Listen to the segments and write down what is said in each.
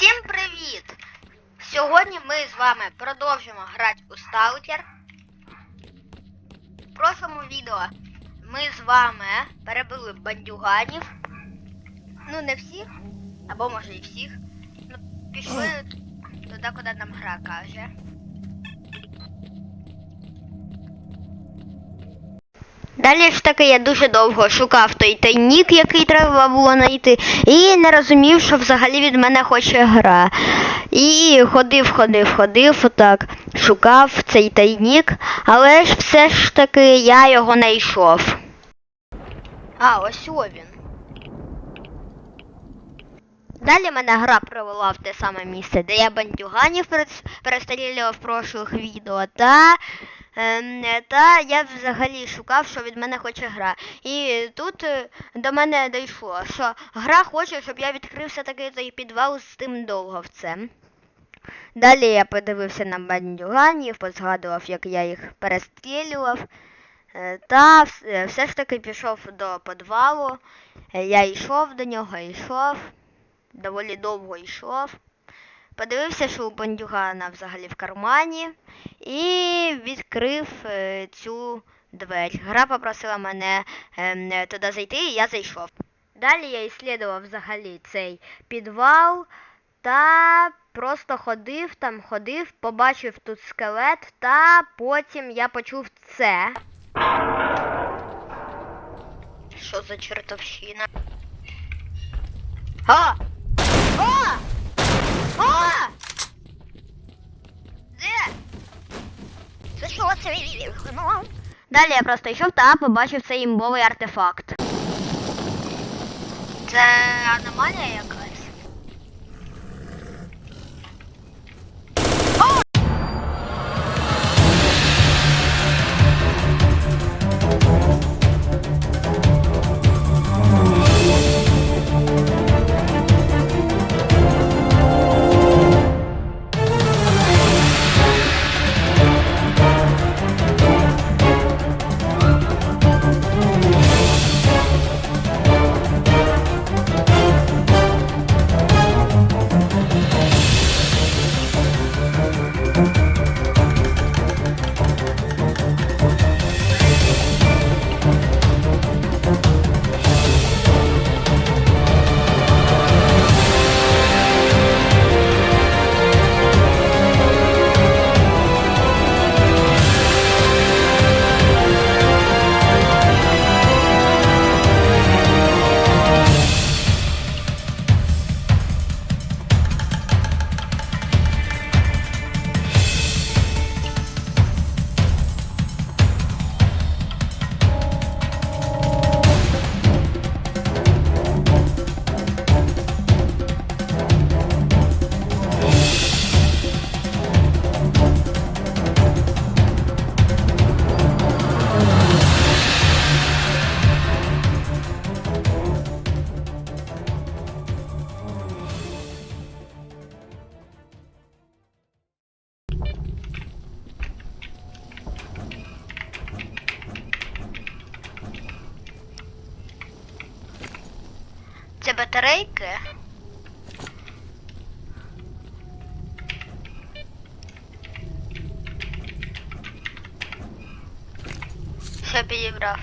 Всім привіт! Сьогодні ми з вами продовжимо грати у Сталкер. В прошлому відео ми з вами перебили бандюганів. Ну, не всіх, або може і всіх. Ну, пішли туди, куди нам гра каже. Далі ж таки я дуже довго шукав той тайнік, який треба було знайти, і не розумів, що взагалі від мене хоче гра. І ходив, ходив, ходив, отак, шукав цей тайнік, але ж все ж таки я його знайшов. А, ось він. Далі мене гра привела в те саме місце, де я бандюганів перес- перестрілював в прошлих відео, та, та я взагалі шукав, що від мене хоче гра. І тут е, до мене дійшло, що гра хоче, щоб я відкрив все-таки цей підвал з тим довговцем. Далі я подивився на бандюганів, позгадував, як я їх перестрілював. Е, Та е, все ж таки пішов до підвалу. Я йшов до нього, йшов доволі довго йшов. Подивився, що у бандюгана взагалі в кармані, і відкрив е, цю двері. Гра попросила мене ем, туди зайти, і я зайшов. Далі я іслідував взагалі цей підвал та просто ходив там, ходив, побачив тут скелет, та потім я почув це. Що за чертовщина? А! А! Далі я просто йшов та побачив цей імбовий артефакт. Це аномалія якась. Що підібрав?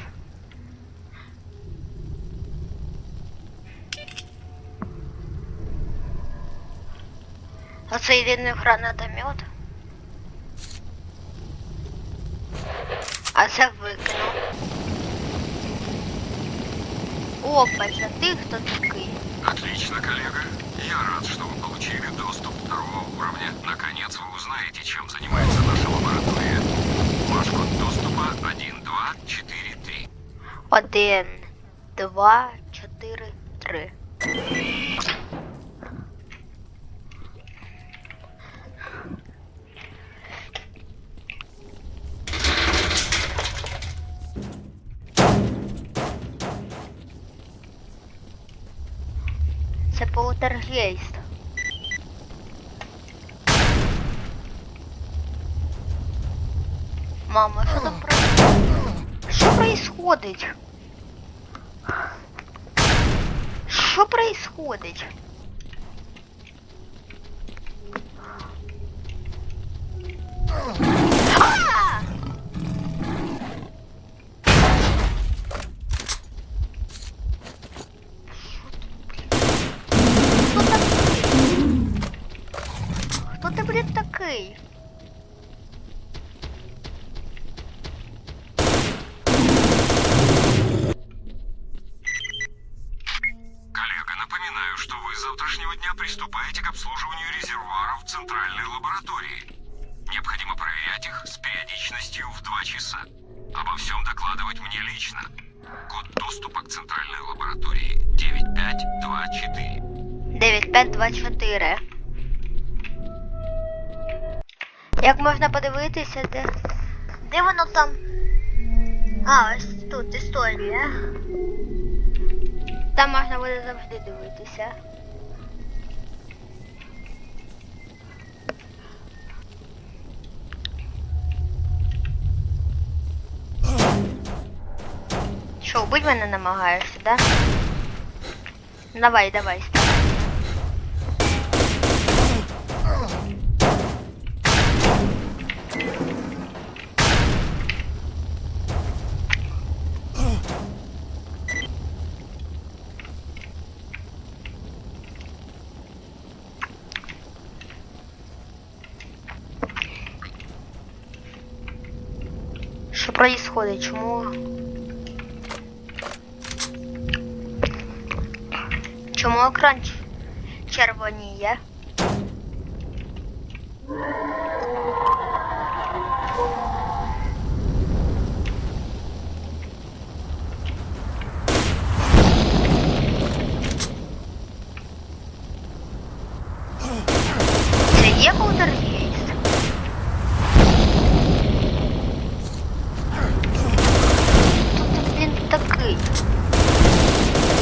Оце єдиний гранатомет. А це викинув. Опа, це ти хто такий? Отлично, коллега. Я рад, что вы получили доступ второго уровня. Наконец вы узнаете, чем занимается наша лаборатория. Ваш код доступа 12443. Один, два, чотири, три. Це полтергейст. Мама, що там происходить? Що происходить? Хто ти, блін, такий? 9524. Як можна подивитися, де. Де воно там? А, ось тут історія. Там можна буде завжди дивитися. Що, вбить мене намагаєшся, да? Давай, давай, став. Що происходит? Чому? Чому екран червоніє?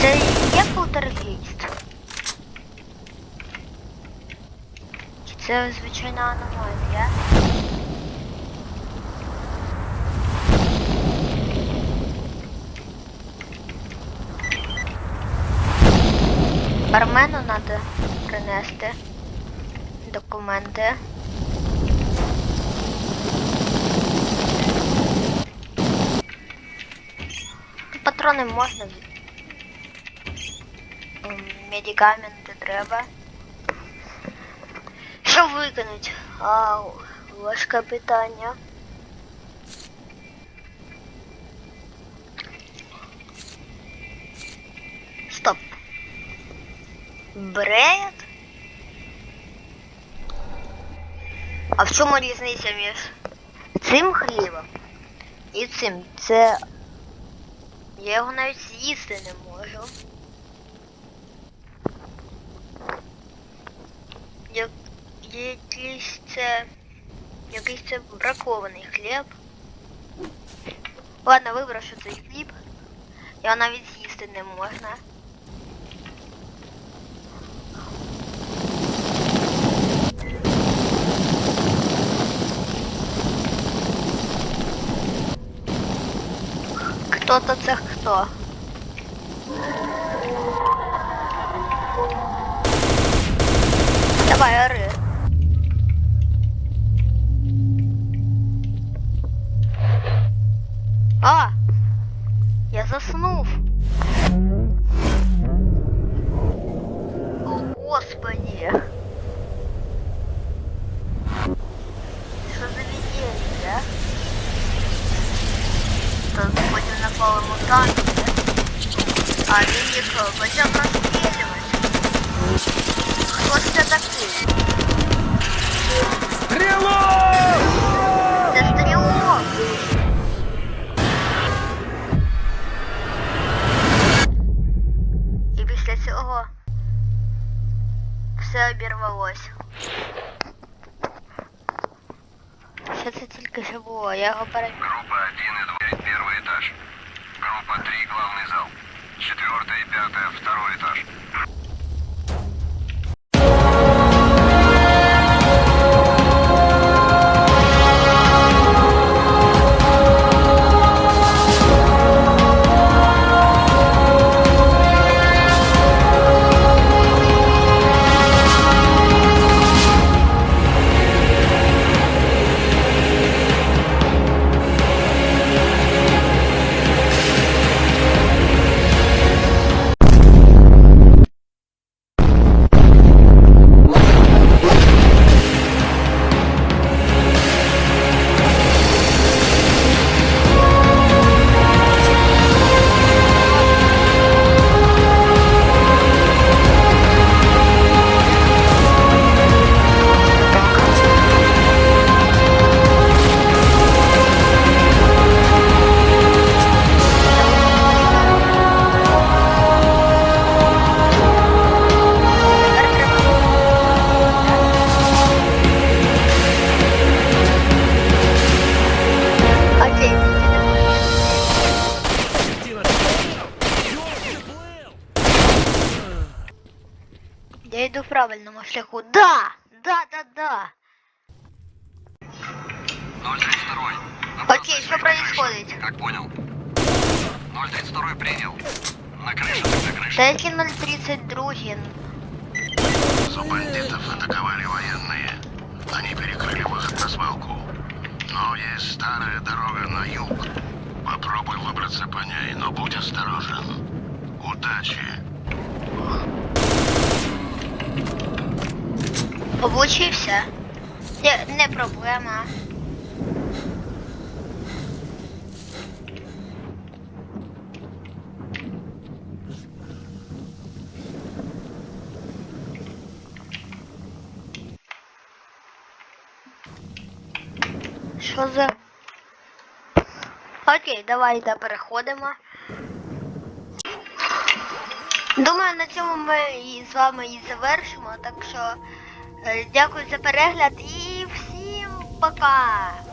Це є полтергейст? Чи це звичайна аномалія? Бармену треба принести документи. Патрони можна. Медикаменти треба. Що викинуть? Ау, важке питання. Стоп. Бред? А в чому різниця між цим хлібом і цим? Це. Я його навіть з'їсти не можу. Як якийсь це. Якийсь це бракований хліб. Ладно, виброшу цей хліб. Його навіть з'їсти не можна. Хто-то це хто? Він їх почав розстрілювати. Хто ж це такий? Стрелок! Це стрілок. І після цього все обірвалось. Що це тільки що було? Я його пере... Группа 1 и 2 первый этаж. Группа 3 главный зал. Четвертая пятая второй этаж. Я йду в правильному шляху. Да! Да, да, да. 032. Окей, что происходит? Как понял? 032 принял. На крыше на крыше. Які 032. Бандитов атаковали военные. Они перекрыли выход на свалку. Но есть старая дорога на юг. Попробуй выбраться по ней, но будь осторожен. Удачи. Облучився. Не, не проблема. Що за... Окей, давайте переходимо. Думаю, на цьому ми з вами і завершимо. Так що дякую за перегляд і всім пока!